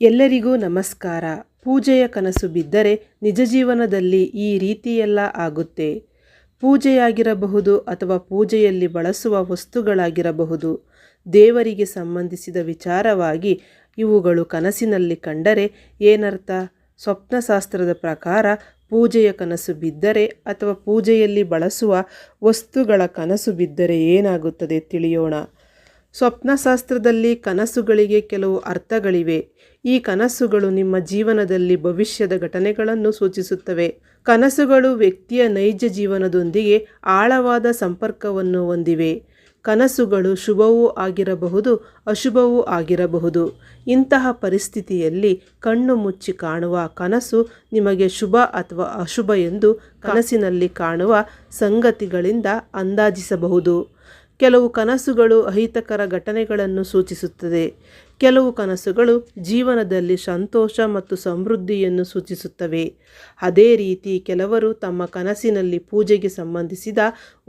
ಎಲ್ಲರಿಗೂ ನಮಸ್ಕಾರ. ಪೂಜೆಯ ಕನಸು ಬಿದ್ದರೆ ನಿಜ ಜೀವನದಲ್ಲಿ ಈ ರೀತಿಯೆಲ್ಲ ಆಗುತ್ತೆ. ಪೂಜೆಯಾಗಿರಬಹುದು ಅಥವಾ ಪೂಜೆಯಲ್ಲಿ ಬಳಸುವ ವಸ್ತುಗಳಾಗಿರಬಹುದು. ದೇವರಿಗೆ ಸಂಬಂಧಿಸಿದ ವಿಚಾರವಾಗಿ ಇವುಗಳು ಕನಸಿನಲ್ಲಿ ಕಂಡರೆ ಏನರ್ಥ? ಸ್ವಪ್ನಶಾಸ್ತ್ರದ ಪ್ರಕಾರ ಪೂಜೆಯ ಕನಸು ಬಿದ್ದರೆ ಅಥವಾ ಪೂಜೆಯಲ್ಲಿ ಬಳಸುವ ವಸ್ತುಗಳ ಕನಸು ಬಿದ್ದರೆ ಏನಾಗುತ್ತದೆ ತಿಳಿಯೋಣ. ಸ್ವಪ್ನಶಾಸ್ತ್ರದಲ್ಲಿ ಕನಸುಗಳಿಗೆ ಕೆಲವು ಅರ್ಥಗಳಿವೆ. ಈ ಕನಸುಗಳು ನಿಮ್ಮ ಜೀವನದಲ್ಲಿ ಭವಿಷ್ಯದ ಘಟನೆಗಳನ್ನು ಸೂಚಿಸುತ್ತವೆ. ಕನಸುಗಳು ವ್ಯಕ್ತಿಯ ನೈಜ ಜೀವನದೊಂದಿಗೆ ಆಳವಾದ ಸಂಪರ್ಕವನ್ನು ಹೊಂದಿವೆ. ಕನಸುಗಳು ಶುಭವೂ ಆಗಿರಬಹುದು, ಅಶುಭವೂ ಆಗಿರಬಹುದು. ಇಂತಹ ಪರಿಸ್ಥಿತಿಯಲ್ಲಿ ಕಣ್ಣು ಮುಚ್ಚಿ ಕಾಣುವ ಕನಸು ನಿಮಗೆ ಶುಭ ಅಥವಾ ಅಶುಭ ಎಂದು ಕನಸಿನಲ್ಲಿ ಕಾಣುವ ಸಂಗತಿಗಳಿಂದ ಅಂದಾಜಿಸಬಹುದು. ಕೆಲವು ಕನಸುಗಳು ಅಹಿತಕರ ಘಟನೆಗಳನ್ನು ಸೂಚಿಸುತ್ತದೆ. ಕೆಲವು ಕನಸುಗಳು ಜೀವನದಲ್ಲಿ ಸಂತೋಷ ಮತ್ತು ಸಮೃದ್ಧಿಯನ್ನು ಸೂಚಿಸುತ್ತವೆ. ಅದೇ ರೀತಿ ಕೆಲವರು ತಮ್ಮ ಕನಸಿನಲ್ಲಿ ಪೂಜೆಗೆ ಸಂಬಂಧಿಸಿದ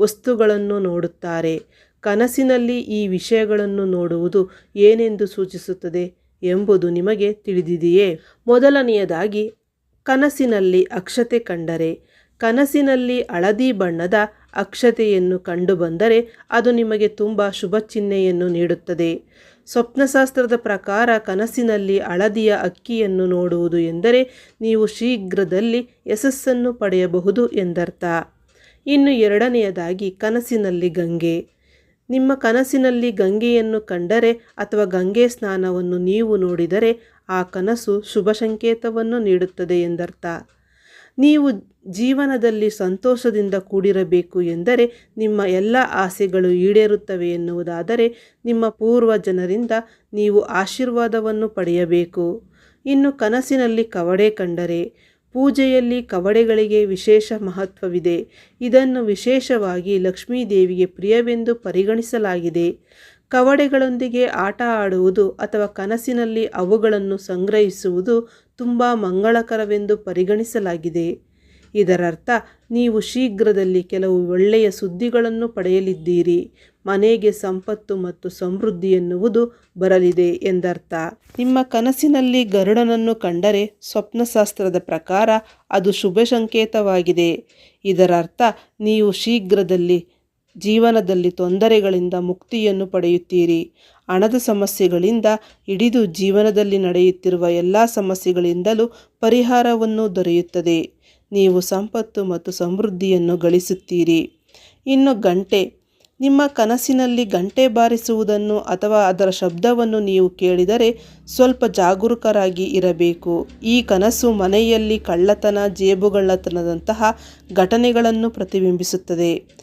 ವಸ್ತುಗಳನ್ನು ನೋಡುತ್ತಾರೆ. ಕನಸಿನಲ್ಲಿ ಈ ವಿಷಯಗಳನ್ನು ನೋಡುವುದು ಏನೆಂದು ಸೂಚಿಸುತ್ತದೆ ಎಂಬುದು ನಿಮಗೆ ತಿಳಿದಿದೆಯೇ? ಮೊದಲನೆಯದಾಗಿ, ಕನಸಿನಲ್ಲಿ ಅಕ್ಷತೆ ಕಂಡರೆ. ಕನಸಿನಲ್ಲಿ ಹಳದಿ ಬಣ್ಣದ ಅಕ್ಷತೆಯನ್ನು ಕಂಡುಬಂದರೆ ಅದು ನಿಮಗೆ ತುಂಬ ಶುಭ ಚಿಹ್ನೆಯನ್ನು ನೀಡುತ್ತದೆ. ಸ್ವಪ್ನಶಾಸ್ತ್ರದ ಪ್ರಕಾರ ಕನಸಿನಲ್ಲಿ ಹಳದಿಯ ಅಕ್ಕಿಯನ್ನು ನೋಡುವುದು ಎಂದರೆ ನೀವು ಶೀಘ್ರದಲ್ಲಿ ಯಶಸ್ಸನ್ನು ಪಡೆಯಬಹುದು ಎಂದರ್ಥ. ಇನ್ನು ಎರಡನೆಯದಾಗಿ ಕನಸಿನಲ್ಲಿ ಗಂಗೆ. ನಿಮ್ಮ ಕನಸಿನಲ್ಲಿ ಗಂಗೆಯನ್ನು ಕಂಡರೆ ಅಥವಾ ಗಂಗೆ ಸ್ನಾನವನ್ನು ನೀವು ನೋಡಿದರೆ ಆ ಕನಸು ಶುಭ ಸಂಕೇತವನ್ನು ನೀಡುತ್ತದೆ ಎಂದರ್ಥ. ನೀವು ಜೀವನದಲ್ಲಿ ಸಂತೋಷದಿಂದ ಕೂಡಿರಬೇಕು ಎಂದರೆ ನಿಮ್ಮ ಎಲ್ಲ ಆಸೆಗಳು ಈಡೇರುತ್ತವೆ ಎನ್ನುವುದಾದರೆ ನಿಮ್ಮ ಪೂರ್ವ ಜನರಿಂದ ನೀವು ಆಶೀರ್ವಾದವನ್ನು ಪಡೆಯಬೇಕು. ಇನ್ನು ಕನಸಿನಲ್ಲಿ ಕವಡೆ ಕಂಡರೆ, ಪೂಜೆಯಲ್ಲಿ ಕವಡೆಗಳಿಗೆ ವಿಶೇಷ ಮಹತ್ವವಿದೆ. ಇದನ್ನು ವಿಶೇಷವಾಗಿ ಲಕ್ಷ್ಮೀದೇವಿಗೆ ಪ್ರಿಯವೆಂದು ಪರಿಗಣಿಸಲಾಗಿದೆ. ಕವಡೆಗಳೊಂದಿಗೆ ಆಟ ಆಡುವುದು ಅಥವಾ ಕನಸಿನಲ್ಲಿ ಅವುಗಳನ್ನು ಸಂಗ್ರಹಿಸುವುದು ತುಂಬ ಮಂಗಳಕರವೆಂದು ಪರಿಗಣಿಸಲಾಗಿದೆ. ಇದರರ್ಥ, ನೀವು ಶೀಘ್ರದಲ್ಲಿ ಕೆಲವು ಒಳ್ಳೆಯ ಸುದ್ದಿಗಳನ್ನು ಪಡೆಯಲಿದ್ದೀರಿ. ಮನೆಗೆ ಸಂಪತ್ತು ಮತ್ತು ಸಮೃದ್ಧಿ ಎನ್ನುವುದು ಬರಲಿದೆ ಎಂದರ್ಥ. ನಿಮ್ಮ ಕನಸಿನಲ್ಲಿ ಗರುಡನನ್ನು ಕಂಡರೆ ಸ್ವಪ್ನಶಾಸ್ತ್ರದ ಪ್ರಕಾರ ಅದು ಶುಭ ಸಂಕೇತವಾಗಿದೆ ಇದರರ್ಥ, ನೀವು ಶೀಘ್ರದಲ್ಲಿ ಜೀವನದಲ್ಲಿ ತೊಂದರೆಗಳಿಂದ ಮುಕ್ತಿಯನ್ನು ಪಡೆಯುತ್ತೀರಿ. ಹಣದ ಸಮಸ್ಯೆಗಳಿಂದ ಹಿಡಿದು ಜೀವನದಲ್ಲಿ ನಡೆಯುತ್ತಿರುವ ಎಲ್ಲ ಸಮಸ್ಯೆಗಳಿಂದಲೂ ಪರಿಹಾರವನ್ನು ದೊರೆಯುತ್ತದೆ. ನೀವು ಸಂಪತ್ತು ಮತ್ತು ಸಮೃದ್ಧಿಯನ್ನು ಗಳಿಸುತ್ತೀರಿ. ಇನ್ನು ಗಂಟೆ. ನಿಮ್ಮ ಕನಸಿನಲ್ಲಿ ಗಂಟೆ ಬಾರಿಸುವುದನ್ನು ಅಥವಾ ಅದರ ಶಬ್ದವನ್ನು ನೀವು ಕೇಳಿದರೆ ಸ್ವಲ್ಪ ಜಾಗರೂಕರಾಗಿ ಇರಬೇಕು. ಈ ಕನಸು ಮನೆಯಲ್ಲಿ ಕಳ್ಳತನ, ಜೇಬುಗಳ್ಳತನದಂತಹ ಘಟನೆಗಳನ್ನು ಪ್ರತಿಬಿಂಬಿಸುತ್ತದೆ.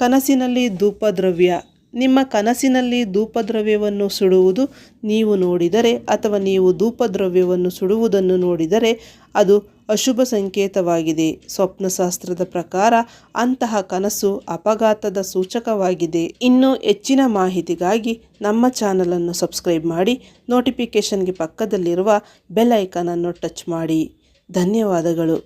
ಕನಸಿನಲ್ಲಿ ಧೂಪದ್ರವ್ಯ. ನಿಮ್ಮ ಕನಸಿನಲ್ಲಿ ಧೂಪದ್ರವ್ಯವನ್ನು ಸುಡುವುದು ನೀವು ನೋಡಿದರೆ ಅಥವಾ ನೀವು ಧೂಪದ್ರವ್ಯವನ್ನು ಸುಡುವುದನ್ನು ನೋಡಿದರೆ ಅದು ಅಶುಭ ಸಂಕೇತವಾಗಿದೆ. ಸ್ವಪ್ನಶಾಸ್ತ್ರದ ಪ್ರಕಾರ ಅಂತಹ ಕನಸು ಅಪಘಾತದ ಸೂಚಕವಾಗಿದೆ. ಇನ್ನು ಹೆಚ್ಚಿನ ಮಾಹಿತಿಗಾಗಿ ನಮ್ಮ ಚಾನಲನ್ನು ಸಬ್ಸ್ಕ್ರೈಬ್ ಮಾಡಿ, ನೋಟಿಫಿಕೇಷನ್ಗೆ ಪಕ್ಕದಲ್ಲಿರುವ ಬೆಲ್ ಐಕನನ್ನು ಟಚ್ ಮಾಡಿ. ಧನ್ಯವಾದಗಳು.